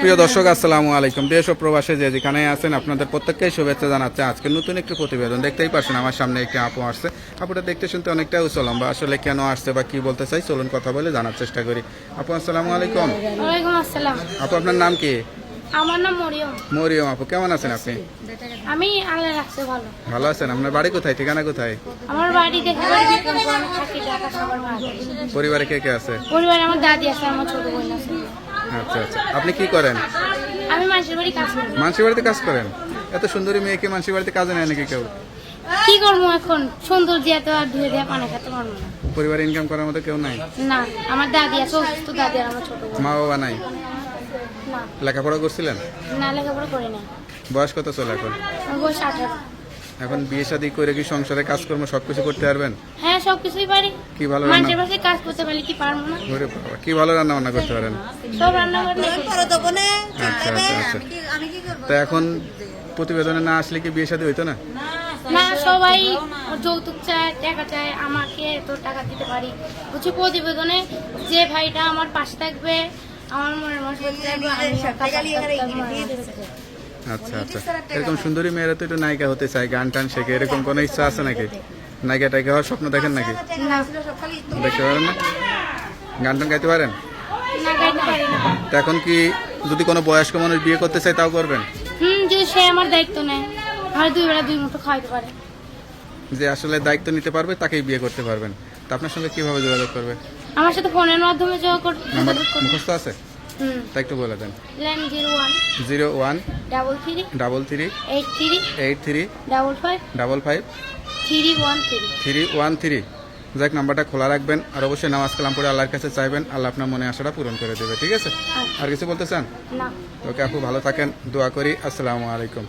প্রিয় দর্শক আসসালামু আলাইকুম। দেশ ও প্রবাসে যে যেখানে আছেন আপনাদের প্রত্যেককেই শুভেচ্ছা জানাচ্ছে। আজকে নতুন একটি প্রতিবেদন দেখতেই পারছেন আমার সামনে একটি আপু আসছে। আপুটা দেখতে শুনতে অনেকটা উচলম বা আসলে কেন আসছে বা কি বলতে চাই চলুন কথা বলে জানার চেষ্টা করি। আপু আসসালামু আলাইকুম। আসসালাম। আপু আপনার নাম কি? আমার নাম মরিয়ম। মরিয়ম আপু কেমন আছেন আপনি? আমি আল্লাহ রাখছে ভালো। ভালো আছেন। আপনার বাড়ি কোথায় ঠিকানা কোথায়? আমার বাড়ি পরিবারে কে কে আছে? পরিবারে আমার দাদি আছে আমার ছোট বোন আছে। আচ্ছা আচ্ছা। আপনি কি করেন? আমি মানুষের বাড়ি কাজ করি। মানসি বাড়িতে কাজ করেন? এত সুন্দরী মেয়েকে মানসি বাড়িতে কাজে নেয় নাকি কেউ? কি করব এখন? সুন্দর দিয়ে তো আর ধুয়ে দিয়ে পানি খেতে পারব না। পরিবারে ইনকাম করার মতো কেউ নাই? না আমার দাদি আছে অসুস্থ দাদি আর আমার ছোট বোন। মা বাবা নাই? না। লেখাপড়া করছিলেন? না লেখাপড়া করি না বয়স কত চলে এখন? আমার বয়স আঠারো। এখন বিয়ে শাদী করে কি সংসারে কাজকর্ম সবকিছু করতে পারবেন? হ্যাঁ সব কিছুই পারি। কি ভালো রান্না? মানুষের বাসায় কাজ করতে পারলে কি পারব না? ওরে বাবা, কি ভালো রান্না বান্না করতে পারেন? সব রান্না করে আচ্ছা আচ্ছা আচ্ছা। তা এখন প্রতিবেদনে না আসলে কি বিয়ে শাদী হইতো না? না সবাই যৌতুক চায় টাকা চায় আমাকে তো টাকা দিতে পারি। বুঝছি প্রতিবেদনে যে ভাইটা আমার পাশে থাকবে আমার মনের মানুষ বলতে আমি ওর কাছে থাকব। আচ্ছা আচ্ছা। এরকম সুন্দরী মেয়েরা তো একটু নায়িকা হতে চায় গান টান শেখে এরকম কোনো ইচ্ছা আছে নাকি? নায়িকা টাইকা হওয়ার স্বপ্ন দেখেন নাকি? দেখতে পারেন না? গান টান গাইতে পারেন? এখন কি যদি কোনো বয়স্ক মানুষ বিয়ে করতে চায় তাও করবেন? হুম যদি সে আমার দায়িত্ব নেয় দুই বেলা দুই মুঠো খাওয়াইতে পারে। যে আসলে দায়িত্ব নিতে পারবে তাকেই বিয়ে করতে পারবেন। তা আপনার সঙ্গে কীভাবে যোগাযোগ করবে? আমার সাথে ফোনের মাধ্যমে যোগাযোগ কর- করবে। মুখস্থ আছে? তা একটু বলে দেন। Zero one. Double three. Double three. Eight three. Eight three. Double five. Double five. Three one three. Three one three. যাক নাম্বারটা খোলা রাখবেন। আর অবশ্যই নামাজ কালাম পড়ে আল্লাহর কাছে চাইবেন আল্লাহ আপনার মনে আশাটা পূরণ করে দেবে ঠিক আছে? আর কিছু বলতে চান? ওকে আপু ভালো থাকেন দোয়া করি। আসসালামু আলাইকুম।